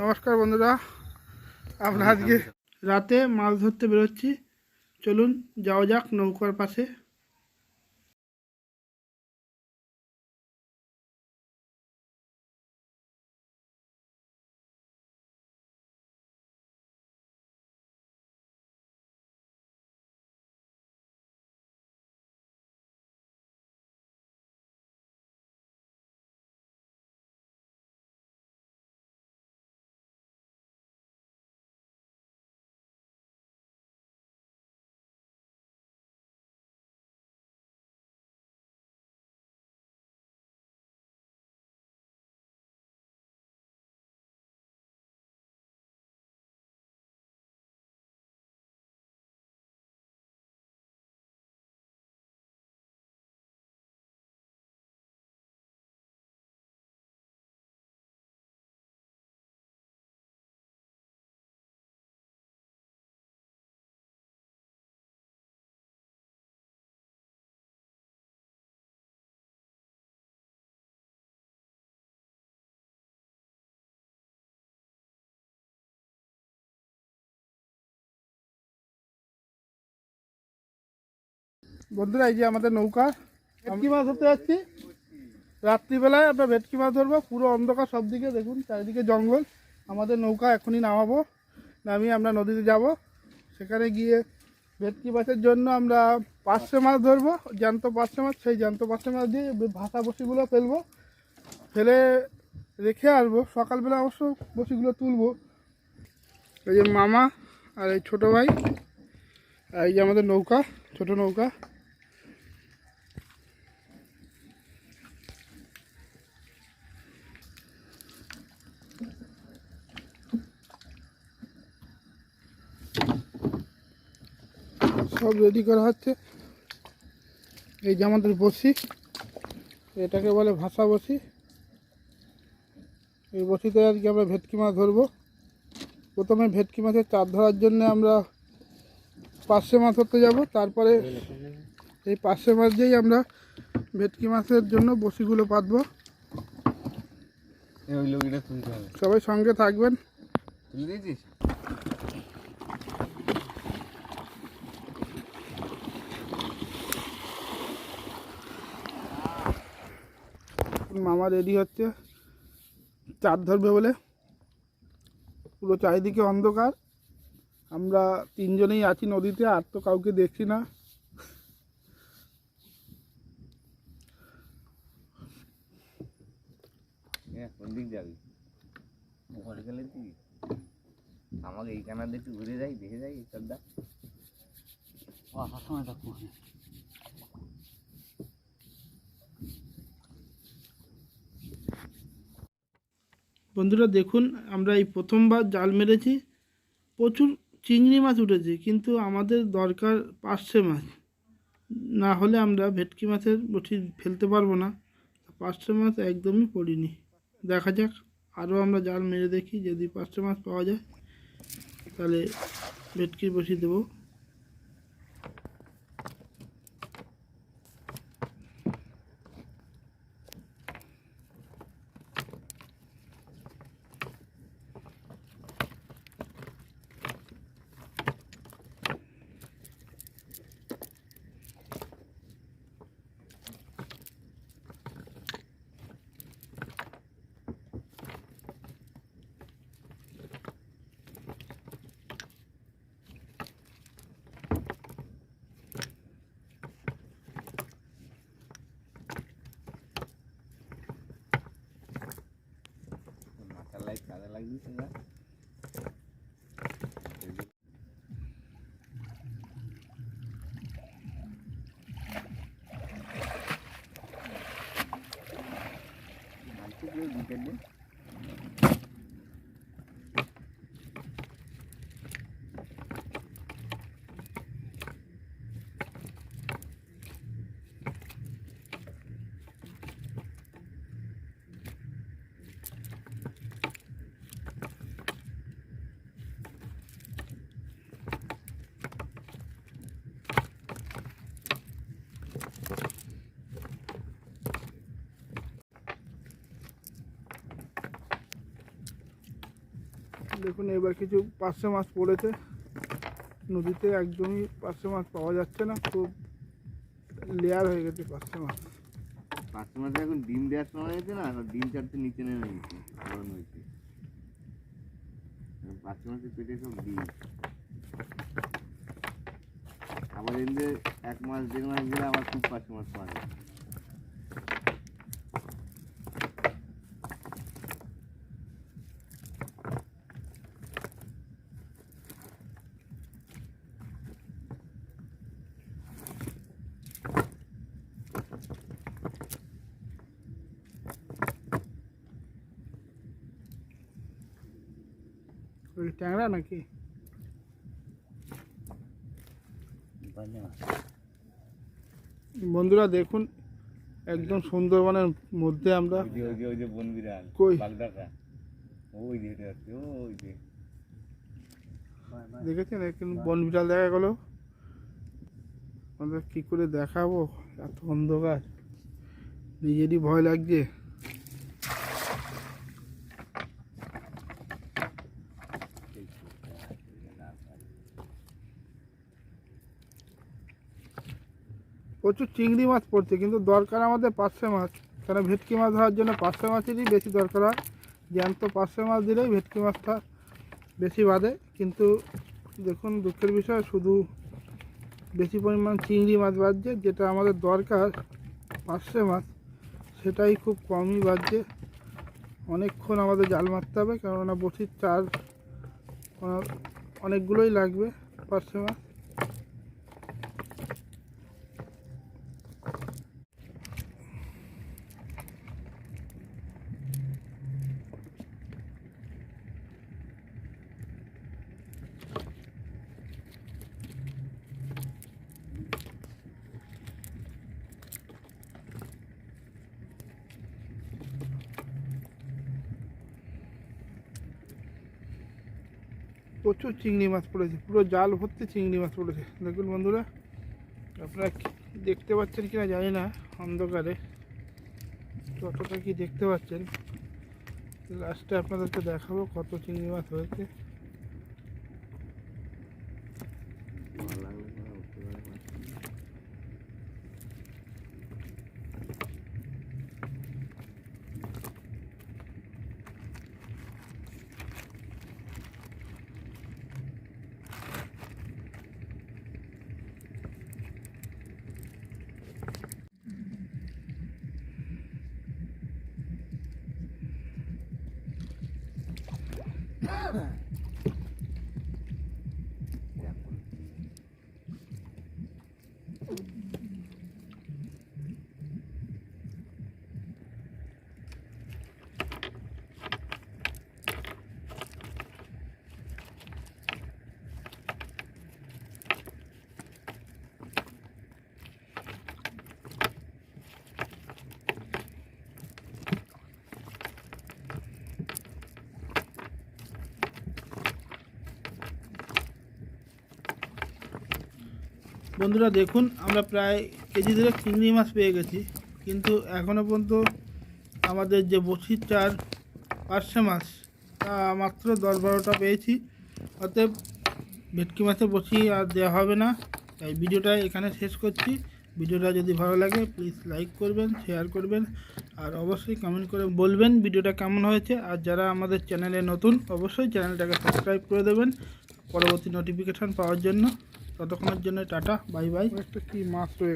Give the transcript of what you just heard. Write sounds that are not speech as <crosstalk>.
নমস্কার বন্ধুরা আমরা আজকে রাতে মাছ ধরতে বেরোচ্ছি। চলুন যাওয়া যাক নৌকার পাশে। বন্ধুরা, এই যে আমাদের নৌকা। ভেটকি মাছ ধরতে যাচ্ছি। রাত্রিবেলায় আমরা ভেটকি মাছ ধরবো, পুরো অন্ধকার সব দিকে দেখুন, চারিদিকে জঙ্গল। আমাদের নৌকা এখনই নামাবো, নামিয়ে আমরা নদীতে যাব। সেখানে গিয়ে ভেটকি মাছের জন্য আমরা পাঁচশো মাছ ধরবো, জ্যান্ত পাঁচশো মাছ, সেই জ্যান্ত পাঁচশো মাছ দিয়ে ভাষা বসিগুলো ফেলব। ফেলে রেখে আসব, সকালবেলা অবশ্য বসিগুলো তুলবো। এই যে মামা আর এই ছোটো ভাই, আর এই যে আমাদের নৌকা, ছোট নৌকা। সব রেডি করা হচ্ছে। এই যে আমাদের বসি এটাকে বলে ভাষা বসি। এই বসিতে আজকে আমরা ভেটকি মাছ ধরবো। প্রথমে ভেটকি মাছের চার ধরার জন্য আমরা পার্শে মাছ ধরতে যাব। তারপরে এই পার্শে মাছ দিয়েই আমরা ভেটকি মাছের জন্য বসিগুলো পাতবো। সবাই সঙ্গে থাকবেন। তুলে দিয়েছিস? মামা রেডি হচ্ছে। চার ধরবে বলে। পুরো চারিদিকে অন্ধকার। আমরা তিনজনেই আছি নদীতে আর তো কাউকে দেখছি না। হ্যাঁ কোন দিক যাবি? ওখানে গেলে তুই আমাকে এই কানা একটু ঘুরে যাই দেখে যাই আসার সময় দেখো বন্ধুরা দেখুন, আমরা এই প্রথমবার জাল মেরেছি। প্রচুর চিংড়ি মাছ উঠেছে, কিন্তু আমাদের দরকার পার্শে মাছ। না হলে আমরা ভেটকি মাছের বটি ফেলতে পারব না। পার্শে মাছ একদমই পড়িনি। দেখা যাক, আরও আমরা জাল মেরে দেখি। যদি পার্শে মাছ পাওয়া যায়, তাহলে ভেটকির বসি দেবো। lấy nước nữa Hãy subscribe cho kênh Ghiền Mì Gõ দেখুন, এবার কিছু পার্শে মাছ পড়েছে। নদীতে একদমই পার্শে মাছ পাওয়া যাচ্ছে না, খুব লেয়ার হয়ে গেছে পার্শে মাছ। পাঁচশো মাসে এখন ডিম দেওয়ার সময় হয়েছে না ডিম চারটে নিচে নেমে গেছে, গরম হয়েছে। পাঁচশো মাসের পেটে সব ডিম। আবার এমনি এক মাস, দেড় মাস গেলে আবার খুব পাঁচশো মাস পাওয়া যায় ট্যাংরা নাকি? বন্ধুরা দেখুন একদম সুন্দরবনের মধ্যে আমরা দেখেছেন? বন বিড়াল দেখা গেলো। আমাদের কী করে দেখাবো? এত অন্ধকার। নিজেরই ভয় লাগছে। প্রচুর চিংড়ি মাছ পড়ছে, কিন্তু দরকার আমাদের পার্শে মাছ। কেন ভেটকি মাছ ধরার জন্য পার্শে মাছেরই বেশি দরকার হয়। জ্যান্ত পার্শে মাছ দিলেই ভেটকি মাছটা বেশি বাঁধে কিন্তু দেখুন দুঃখের বিষয়, শুধু বেশি পরিমাণ চিংড়ি মাছ বাজছে, যেটা আমাদের দরকার পার্শে মাছ, সেটাই খুব কমই বাজছে। অনেকক্ষণ আমাদের জাল মারতে হবে, কেননা বসির চার অনেকগুলোই লাগবে পার্শে মাছ। প্রচুর চিংড়ি মাছ পড়েছে, পুরো জাল ভর্তি চিংড়ি মাছ পড়েছে। দেখুন বন্ধুরা, আপনারা দেখতে পাচ্ছেন কিনা জানি না, অন্ধকারে। কতটা কি দেখতে পাচ্ছেন? লাস্টে আপনাদেরকে দেখাবো কত চিংড়ি মাছ হয়েছে। Damn <laughs> it! বন্ধুরা দেখুন, আমরা প্রায় কেজি ধরে চিংড়ি মাছ পেয়ে গেছি। কিন্তু এখনও পর্যন্ত আমাদের যে বসির চার পার্শে মাছ, তা মাত্র দশ বারোটা পেয়েছি। অতএব ভেটকি মাছের বসি আর দেওয়া হবে না। তাই ভিডিওটা এখানে শেষ করছি। ভিডিওটা যদি ভালো লাগে প্লিজ লাইক করবেন শেয়ার করবেন, আর অবশ্যই কমেন্ট করে বলবেন ভিডিওটা কেমন হয়েছে। আর যারা আমাদের চ্যানেলে নতুন, অবশ্যই চ্যানেলটাকে সাবস্ক্রাইব করে দেবেন। পরবর্তী নোটিফিকেশান পাওয়ার জন্য। ততক্ষণের জন্য টাটা বাই বাই। একটা কি মাছ রয়ে